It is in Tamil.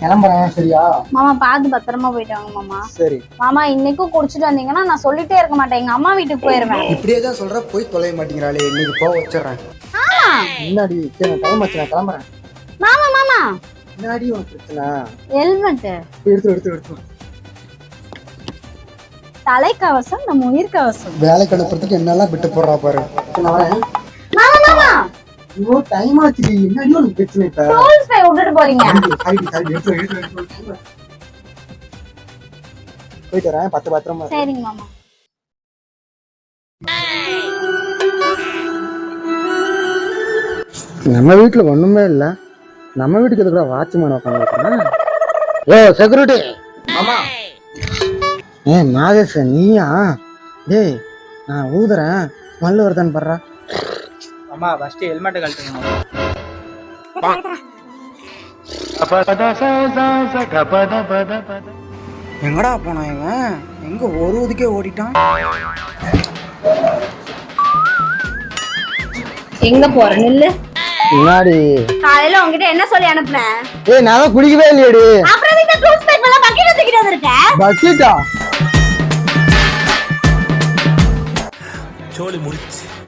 கிளம்புறேன் சரியா? மாமா பார்த்து பத்திரமா போயிட்டு வாங்க மாமா. சரி. மாமா இன்னைக்கும் குடிச்சிட்டு வந்தீங்கன்னா நான் சொல்லிட்டே இருக்க மாட்டேன். எங்க அம்மா வீட்டுக்கு போயிருவேன். இப்படியே தான் சொல்ற போய் தொலைய மாட்டேங்கிறாளே. இன்னைக்கு போக வச்சிடுறேன். முன்னாடி சரி டைம் ஆச்சு நான் கிளம்புறேன். மாமா மாமா. முன்னாடி உனக்கு பிரச்சனை. ஹெல்மெட் எடுத்து எடுத்து எடுத்து. தலைக்கவசம் நம்ம உயிர் கவசம் வேலைக்கு அனுப்புறதுக்கு என்னெல்லாம் விட்டு போடுறா பாரு. நான் வரேன். ஐயோ டைம் ஆச்சு என்னடி உனக்கு பிரச்சனை இப்ப? டூல்ஸ் பை விட்டுட்டு போறீங்க. சாரி சாரி எடுத்து எடுத்து போயிட்டு வரேன் பத்து பத்திரமா. சரிங்க மாமா. நம்ம வீட்டுல ஒண்ணுமே இல்ல. நம்ம வீட்டுக்கு எதுக்குடா வாட்ச்மேன் உட்காந்துருக்கேன் ஓ செக்யூரிட்டி ஆமா ஏ நாகேஷ் நீயா? டேய் நான் ஊதுறேன். ஸ்மெல் வருதான்னு பாடுறா. அம்மா ஃபர்ஸ்ட் ஹெல்மெட் கழட்டுங்க எங்கடா போனான் இவன்? எங்க ஒரு ஊதுக்கே ஓடிட்டான்? எங்க போற? நில்லு. முன்னாடி. காலையில உங்ககிட்ட என்ன சொல்லி அனுப்புனேன் ஏய் நான் குடிக்கவே இல்லையடி. அப்புறம் இந்த டூல்ஸ் பை எல்லாம் பக்கெட்ல தூக்கிட்டு வந்திருக்க? பக்கெட்டா சோலி முடிச்சு